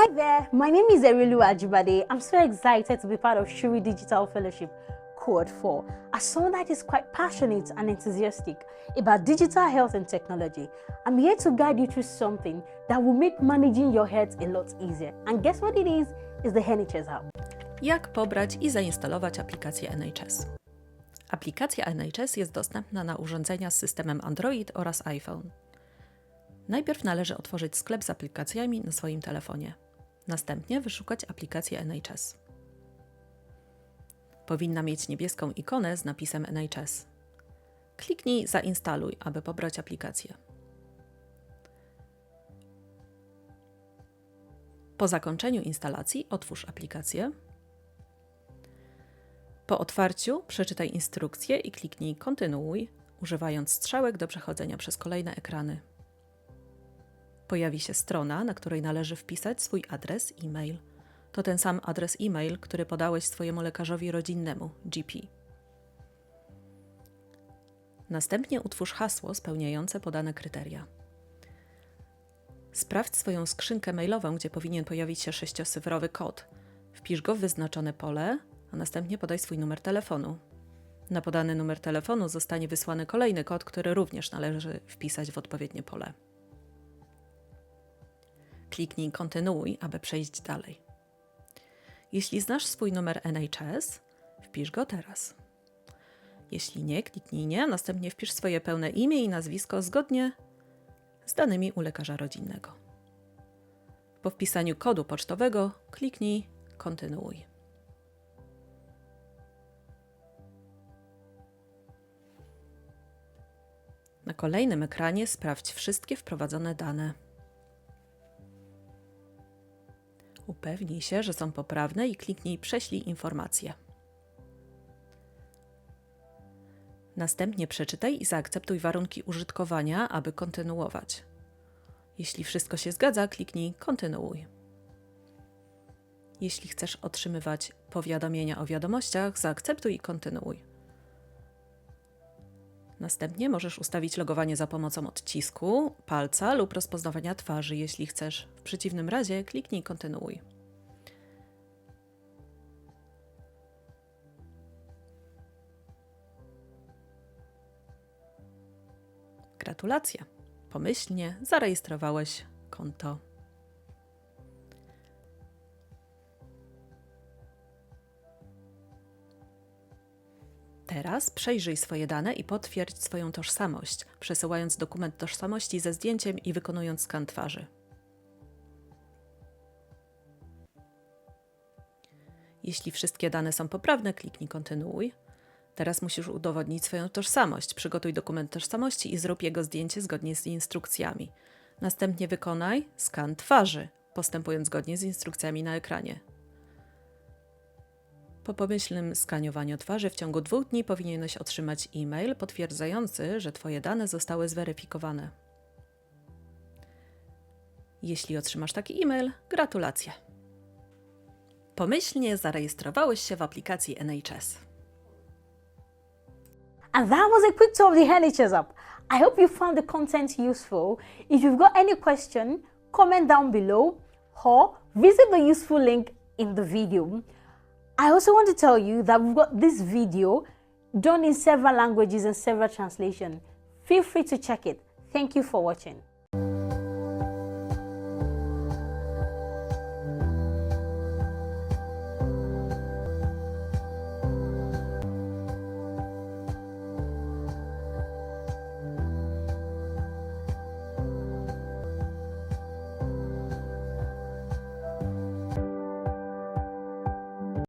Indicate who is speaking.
Speaker 1: Hi there, my name is Erilu Ajibade. I'm so excited to be part of Shuri Digital Fellowship Code 4 as someone that is quite passionate and enthusiastic about digital health and technology. I'm here to guide you through something that will make managing your health a lot easier. And guess what it is? It's the NHS Hub.
Speaker 2: Jak pobrać i zainstalować aplikację NHS? Aplikacja NHS jest dostępna na urządzenia z systemem Android oraz iPhone. Najpierw należy otworzyć sklep z aplikacjami na swoim telefonie. Następnie wyszukać aplikację NHS. Powinna mieć niebieską ikonę z napisem NHS. Kliknij Zainstaluj, aby pobrać aplikację. Po zakończeniu instalacji otwórz aplikację. Po otwarciu przeczytaj instrukcję i kliknij Kontynuuj, używając strzałek do przechodzenia przez kolejne ekrany. Pojawi się strona, na której należy wpisać swój adres e-mail. To ten sam adres e-mail, który podałeś swojemu lekarzowi rodzinnemu GP. Następnie utwórz hasło spełniające podane kryteria. Sprawdź swoją skrzynkę mailową, gdzie powinien pojawić się sześciocyfrowy kod. Wpisz go w wyznaczone pole, a następnie podaj swój numer telefonu. Na podany numer telefonu zostanie wysłany kolejny kod, który również należy wpisać w odpowiednie pole. Kliknij Kontynuuj, aby przejść dalej. Jeśli znasz swój numer NHS, wpisz go teraz. Jeśli nie, kliknij nie, następnie wpisz swoje pełne imię i nazwisko zgodnie z danymi u lekarza rodzinnego. Po wpisaniu kodu pocztowego kliknij Kontynuuj. Na kolejnym ekranie sprawdź wszystkie wprowadzone dane. Upewnij się, że są poprawne i kliknij Prześlij informacje. Następnie przeczytaj i zaakceptuj warunki użytkowania, aby kontynuować. Jeśli wszystko się zgadza, kliknij Kontynuuj. Jeśli chcesz otrzymywać powiadomienia o wiadomościach, zaakceptuj i kontynuuj. Następnie możesz ustawić logowanie za pomocą odcisku, palca lub rozpoznawania twarzy, jeśli chcesz. W przeciwnym razie kliknij Kontynuuj. Gratulacje! Pomyślnie zarejestrowałeś konto. Teraz przejrzyj swoje dane i potwierdź swoją tożsamość, przesyłając dokument tożsamości ze zdjęciem i wykonując skan twarzy. Jeśli wszystkie dane są poprawne, kliknij Kontynuuj. Teraz musisz udowodnić swoją tożsamość. Przygotuj dokument tożsamości i zrób jego zdjęcie zgodnie z instrukcjami. Następnie wykonaj skan twarzy, postępując zgodnie z instrukcjami na ekranie. Po pomyślnym skaniowaniu twarzy w ciągu dwóch dni powinieneś otrzymać e-mail potwierdzający, że Twoje dane zostały zweryfikowane. Jeśli otrzymasz taki e-mail, gratulacje. Pomyślnie zarejestrowałeś się w aplikacji NHS.
Speaker 1: And that was a quick tour of the NHS Hub. I hope you found the content useful. If you've got any question, comment down below or visit the useful link in the video. I also want to tell you that we've got this video done in several languages and several translations. Feel free to check it. Thank you for watching.